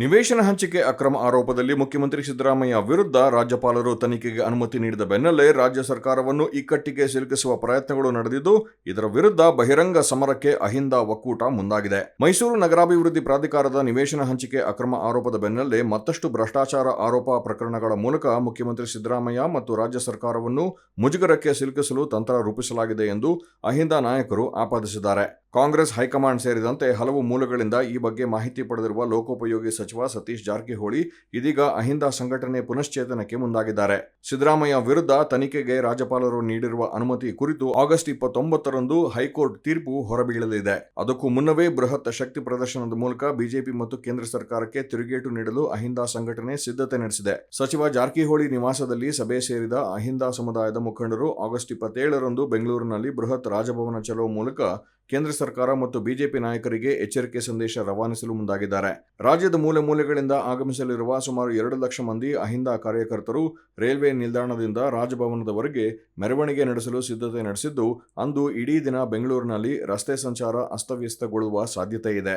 ನಿವೇಶನ ಹಂಚಿಕೆ ಅಕ್ರಮ ಆರೋಪದಲ್ಲಿ ಮುಖ್ಯಮಂತ್ರಿ ಸಿದ್ದರಾಮಯ್ಯ ವಿರುದ್ಧ ರಾಜ್ಯಪಾಲರು ತನಿಖೆಗೆ ಅನುಮತಿ ನೀಡಿದ ಬೆನ್ನಲ್ಲೇ ರಾಜ್ಯ ಸರ್ಕಾರವನ್ನು ಇಕ್ಕಟ್ಟಿಗೆ ಸಿಲುಕಿಸುವ ಪ್ರಯತ್ನಗಳು ನಡೆದಿದ್ದು, ಇದರ ವಿರುದ್ಧ ಬಹಿರಂಗ ಸಮರಕ್ಕೆ ಅಹಿಂದ ಒಕ್ಕೂಟ ಮುಂದಾಗಿದೆ. ಮೈಸೂರು ನಗರಾಭಿವೃದ್ಧಿ ಪ್ರಾಧಿಕಾರದ ನಿವೇಶನ ಹಂಚಿಕೆ ಅಕ್ರಮ ಆರೋಪದ ಬೆನ್ನಲ್ಲೇ ಮತ್ತಷ್ಟು ಭ್ರಷ್ಟಾಚಾರ ಆರೋಪ ಪ್ರಕರಣಗಳ ಮೂಲಕ ಮುಖ್ಯಮಂತ್ರಿ ಸಿದ್ದರಾಮಯ್ಯ ಮತ್ತು ರಾಜ್ಯ ಸರ್ಕಾರವನ್ನು ಮುಜುಗರಕ್ಕೆ ಸಿಲುಕಿಸಲು ತಂತ್ರ ರೂಪಿಸಲಾಗಿದೆ ಎಂದು ಅಹಿಂದ ನಾಯಕರು ಆಪಾದಿಸಿದ್ದಾರೆ. ಕಾಂಗ್ರೆಸ್ ಹೈಕಮಾಂಡ್ ಸೇರಿದಂತೆ ಹಲವು ಮೂಲಗಳಿಂದ ಈ ಬಗ್ಗೆ ಮಾಹಿತಿ ಪಡೆದಿರುವ ಲೋಕೋಪಯೋಗಿ ಸಚಿವ ಸತೀಶ್ ಜಾರಕಿಹೊಳಿ ಇದೀಗ ಅಹಿಂದ ಸಂಘಟನೆ ಪುನಶ್ಚೇತನಕ್ಕೆ ಮುಂದಾಗಿದ್ದಾರೆ. ಸಿದ್ದರಾಮಯ್ಯ ವಿರುದ್ಧ ತನಿಖೆಗೆ ರಾಜ್ಯಪಾಲರು ನೀಡಿರುವ ಅನುಮತಿ ಕುರಿತು ಆಗಸ್ಟ್ ಇಪ್ಪತ್ತೊಂಬತ್ತರಂದು ಹೈಕೋರ್ಟ್ ತೀರ್ಪು ಹೊರಬೀಳಲಿದೆ. ಅದಕ್ಕೂ ಮುನ್ನವೇ ಬೃಹತ್ ಶಕ್ತಿ ಪ್ರದರ್ಶನದ ಮೂಲಕ ಬಿಜೆಪಿ ಮತ್ತು ಕೇಂದ್ರ ಸರ್ಕಾರಕ್ಕೆ ತಿರುಗೇಟು ನೀಡಲು ಅಹಿಂದ ಸಂಘಟನೆ ಸಿದ್ಧತೆ ನಡೆಸಿದೆ. ಸಚಿವ ಜಾರಕಿಹೊಳಿ ನಿವಾಸದಲ್ಲಿ ಸಭೆ ಸೇರಿದ ಅಹಿಂದ ಸಮುದಾಯದ ಮುಖಂಡರು ಆಗಸ್ಟ್ ಇಪ್ಪತ್ತೇಳರಂದು ಬೆಂಗಳೂರಿನಲ್ಲಿ ಬೃಹತ್ ರಾಜಭವನ ಚಲೋ ಮೂಲಕ ಕೇಂದ್ರ ಸರ್ಕಾರ ಮತ್ತು ಬಿಜೆಪಿ ನಾಯಕರಿಗೆ ಎಚ್ಚರಿಕೆ ಸಂದೇಶ ರವಾನಿಸಲು ಮುಂದಾಗಿದ್ದಾರೆ. ರಾಜ್ಯದ ಮೂಲೆ ಮೂಲೆಗಳಿಂದ ಆಗಮಿಸಲಿರುವ ಸುಮಾರು ಎರಡು ಲಕ್ಷ ಮಂದಿ ಅಹಿಂದ ಕಾರ್ಯಕರ್ತರು ರೈಲ್ವೆ ನಿಲ್ದಾಣದಿಂದ ರಾಜಭವನದವರೆಗೆ ಮೆರವಣಿಗೆ ನಡೆಸಲು ಸಿದ್ಧತೆ ನಡೆಸಿದ್ದು, ಅಂದು ಇಡೀ ದಿನ ಬೆಂಗಳೂರಿನಲ್ಲಿ ರಸ್ತೆ ಸಂಚಾರ ಅಸ್ತವ್ಯಸ್ತಗೊಳ್ಳುವ ಸಾಧ್ಯತೆ ಇದೆ.